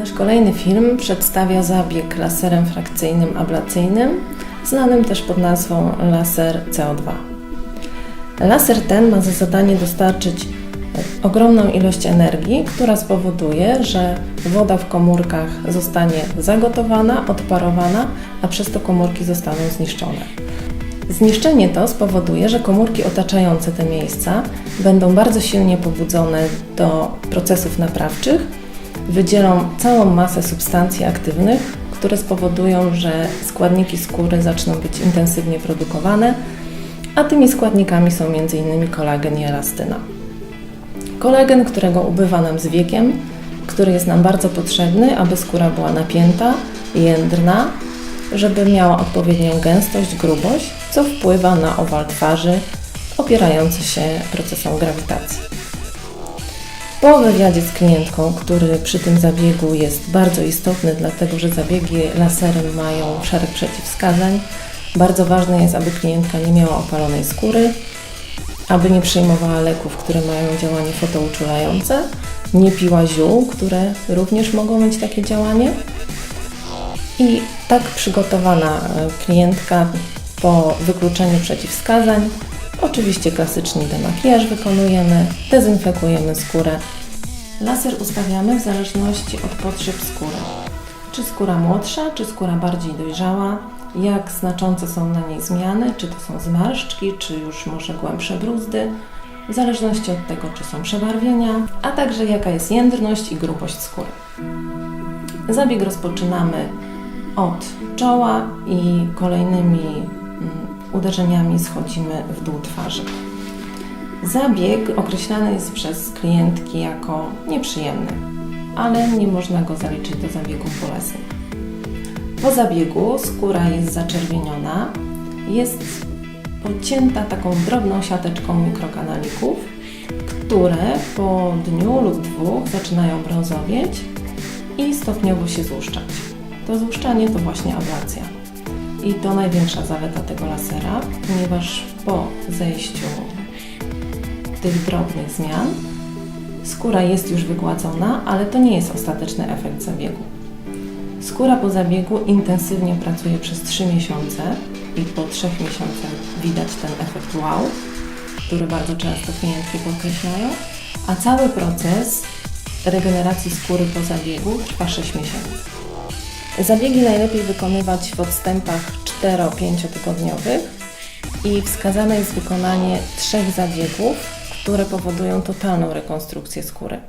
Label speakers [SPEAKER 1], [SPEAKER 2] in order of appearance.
[SPEAKER 1] Nasz kolejny film przedstawia zabieg laserem frakcyjnym ablacyjnym, znanym też pod nazwą laser CO2. Laser ten ma za zadanie dostarczyć ogromną ilość energii, która spowoduje, że woda w komórkach zostanie zagotowana, odparowana, a przez to komórki zostaną zniszczone. Zniszczenie to spowoduje, że komórki otaczające te miejsca będą bardzo silnie pobudzone do procesów naprawczych, wydzielą całą masę substancji aktywnych, które spowodują, że składniki skóry zaczną być intensywnie produkowane, a tymi składnikami są m.in. kolagen i elastyna. Kolagen, którego ubywa nam z wiekiem, który jest nam bardzo potrzebny, aby skóra była napięta, jędrna, żeby miała odpowiednią gęstość, grubość, co wpływa na owal twarzy opierający się procesom grawitacji. Po wywiadzie z klientką, który przy tym zabiegu jest bardzo istotny, dlatego że zabiegi laserem mają szereg przeciwwskazań, bardzo ważne jest, aby klientka nie miała opalonej skóry, aby nie przyjmowała leków, które mają działanie fotouczulające, nie piła ziół, które również mogą mieć takie działanie. I tak przygotowana e, klientka po wykluczeniu przeciwwskazań, oczywiście klasyczny demakijaż wykonujemy, dezynfekujemy skórę. Laser ustawiamy w zależności od potrzeb skóry. Czy skóra młodsza, czy skóra bardziej dojrzała, jak znaczące są na niej zmiany, czy to są zmarszczki, czy już może głębsze bruzdy, w zależności od tego, czy są przebarwienia, a także jaka jest jędrność i grubość skóry. Zabieg rozpoczynamy od czoła i kolejnymi uderzeniami schodzimy w dół twarzy. Zabieg określany jest przez klientki jako nieprzyjemny, ale nie można go zaliczyć do zabiegów bolesnych. Po zabiegu skóra jest zaczerwieniona, jest pocięta taką drobną siateczką mikrokanalików, które po dniu lub dwóch zaczynają brązowieć i stopniowo się złuszczać. To złuszczanie to właśnie ablacja. I to największa zaleta tego lasera, ponieważ po zejściu tych drobnych zmian skóra jest już wygładzona, ale to nie jest ostateczny efekt zabiegu. Skóra po zabiegu intensywnie pracuje przez 3 miesiące i po 3 miesiącach widać ten efekt wow, który bardzo często klientki podkreślają, a cały proces regeneracji skóry po zabiegu trwa 6 miesięcy. Zabiegi najlepiej wykonywać w odstępach 4-5 tygodniowych i wskazane jest wykonanie trzech zabiegów, które powodują totalną rekonstrukcję skóry.